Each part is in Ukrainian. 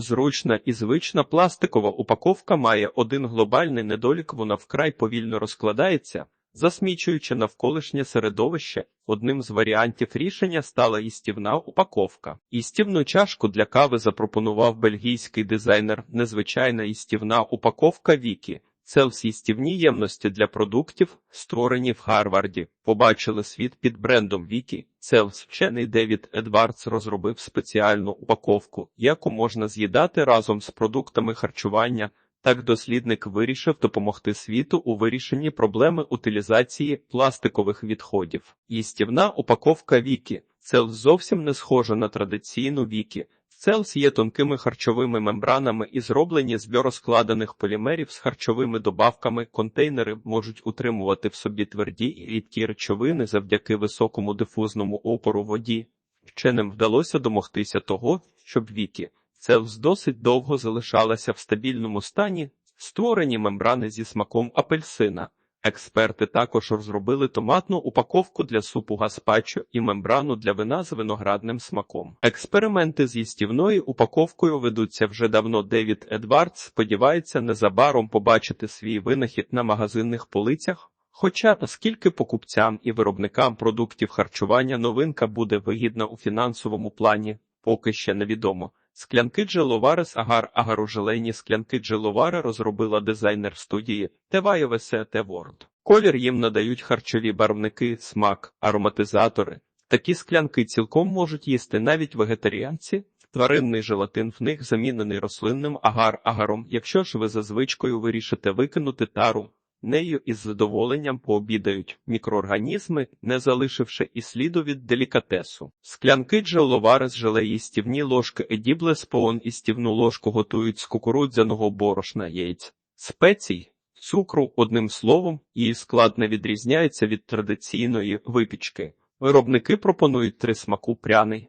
Зручна і звична пластикова упаковка має один глобальний недолік, вона вкрай повільно розкладається, засмічуючи навколишнє середовище. Одним з варіантів рішення стала істівна упаковка. Істівну чашку для кави запропонував бельгійський дизайнер. Незвичайна істівна упаковка Вікі. Це їстівні ємності для продуктів, створені в Гарварді, побачили світ під брендом Вікі. Целс вчений Девід Едвардс розробив спеціальну упаковку, яку можна з'їдати разом з продуктами харчування. Так дослідник вирішив допомогти світу у вирішенні проблеми утилізації пластикових відходів. Їстівна упаковка Вікі. Целс зовсім не схожа на традиційну Вікі. Целс є тонкими харчовими мембранами і зроблені з біорозкладених полімерів з харчовими добавками. Контейнери можуть утримувати в собі тверді і рідкі речовини завдяки високому дифузному опору воді. Вченим вдалося домогтися того, щоб віки Целс досить довго залишалася в стабільному стані, створені мембрани зі смаком апельсина. Експерти також розробили томатну упаковку для супу гаспачо і мембрану для вина з виноградним смаком. Експерименти з їстівною упаковкою ведуться вже давно. Девід Едвардс сподівається незабаром побачити свій винахід на магазинних полицях. Хоча наскільки покупцям і виробникам продуктів харчування новинка буде вигідна у фінансовому плані, поки ще невідомо. Склянки Джеловари з агар агарожелейні склянки Джеловари розробила дизайнер студії TVST World. Колір їм надають харчові барвники, смак, ароматизатори. Такі склянки цілком можуть їсти навіть вегетаріанці. Тваринний желатин в них замінений рослинним агар-агаром. Якщо ж ви за звичкою вирішите викинути тару, нею із задоволенням пообідають мікроорганізми, не залишивши і сліду від делікатесу. Склянки джеловари з желе їстівні ложки едібле споон і стівну ложку готують з кукурудзяного борошна яєць, спецій, цукру, одним словом, її склад не відрізняється від традиційної випічки. Виробники пропонують три смаку пряний,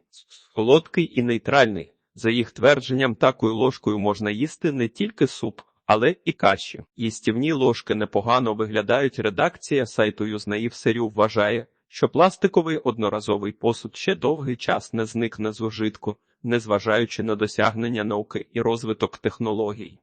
солодкий і нейтральний. За їх твердженням, такою ложкою можна їсти не тільки суп, але і каші. Їстівні ложки непогано виглядають. Редакція сайту Юзнаїв вважає, що пластиковий одноразовий посуд ще довгий час не зникне з ужитку, незважаючи на досягнення науки і розвиток технологій.